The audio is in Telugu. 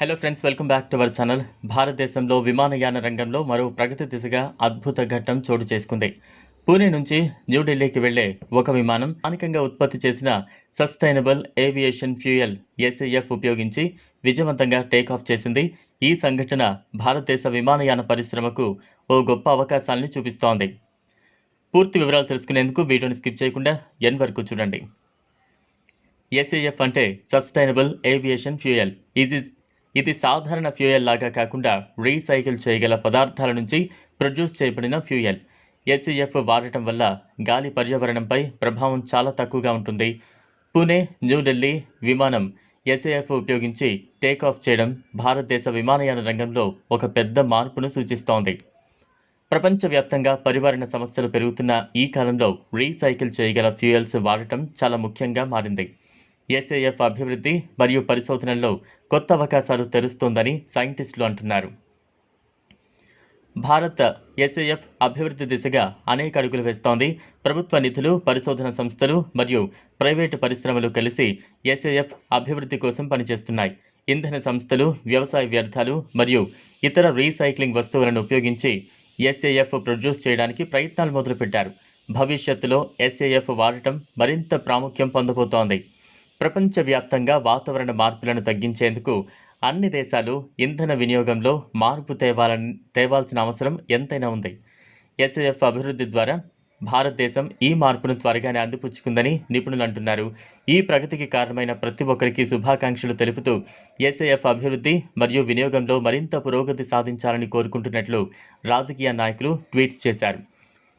Hello friends welcome back to our channel భారతదేశంలో విమానయాన రంగంలో మరో ప్రగతి దిశగా అద్భుత ఘట్టం చోటు చేసుకుంది. పూణే నుంచి న్యూఢిల్లీకి వెళ్ళే ఒక విమానం స్థానికంగా ఉత్పత్తి చేసిన సస్టైనబుల్ ఏవియేషన్ ఫ్యూయల్ ఎస్ఏఎఫ్ ఉపయోగించి విజయవంతంగా టేకాఫ్ చేసింది. ఈ సంఘటన భారతదేశ విమానయాన పరిశ్రమకు ఓ గొప్ప అవకాశాలను చూపిస్తోంది. పూర్తి వివరాలు తెలుసుకునేందుకు వీడియోని స్కిప్ చేయకుండా ఎన్ వరకు చూడండి. ఎస్ఏఎఫ్ అంటే సస్టైనబుల్ ఏవియేషన్ ఫ్యూయల్. ఇది ఇది సాధారణ ఫ్యూయల్ లాగా కాకుండా రీసైకిల్ చేయగల పదార్థాల నుంచి ప్రొడ్యూస్ చేయబడిన ఫ్యూయల్. ఎస్సీఎఫ్ వాడటం వల్ల గాలి పర్యావరణంపై ప్రభావం చాలా తక్కువగా ఉంటుంది. పూణే న్యూఢిల్లీ విమానం ఎస్ఏఎఫ్ ఉపయోగించి టేక్ ఆఫ్ చేయడం భారతదేశ విమానయాన రంగంలో ఒక పెద్ద మార్పును సూచిస్తోంది. ప్రపంచవ్యాప్తంగా పరివారణ సమస్యలు పెరుగుతున్న ఈ కాలంలో రీసైకిల్ చేయగల ఫ్యూయల్స్ వాడటం చాలా ముఖ్యంగా మారింది. ఎస్ఏఎఫ్ అభివృద్ధి మరియు పరిశోధనల్లో కొత్త అవకాశాలు తెరుస్తోందని సైంటిస్టులు అంటున్నారు. భారత్ ఎస్ఏఎఫ్ అభివృద్ధి దిశగా అనేక అడుగులు వేస్తోంది. ప్రభుత్వ నిధులు పరిశోధన సంస్థలు మరియు ప్రైవేటు పరిశ్రమలు కలిసి ఎస్ఏఎఫ్ అభివృద్ధి కోసం పనిచేస్తున్నాయి. ఇంధన సంస్థలు వ్యవసాయ వ్యర్థాలు మరియు ఇతర రీసైక్లింగ్ వస్తువులను ఉపయోగించి ఎస్ఏఎఫ్ ప్రొడ్యూస్ చేయడానికి ప్రయత్నాలు మొదలుపెట్టారు. భవిష్యత్తులో ఎస్ఏఎఫ్ వాడటం మరింత ప్రాముఖ్యం పొందబోతోంది. ప్రపంచవ్యాప్తంగా వాతావరణ మార్పులను తగ్గించేందుకు అన్ని దేశాలు ఇంధన వినియోగంలో మార్పు తేవాలని తేవాల్సిన అవసరం ఎంతైనా ఉంది. ఎస్ఏఎఫ్ అభివృద్ధి ద్వారా భారతదేశం ఈ మార్పును త్వరగానే అందిపుచ్చుకుందని నిపుణులు అంటున్నారు. ఈ ప్రగతికి కారణమైన ప్రతి ఒక్కరికి శుభాకాంక్షలు తెలుపుతూ ఎస్ఏఎఫ్ అభివృద్ధి మరియు వినియోగంలో మరింత పురోగతి సాధించాలని కోరుకుంటున్నట్లు రాజకీయ నాయకులు ట్వీట్స్ చేశారు.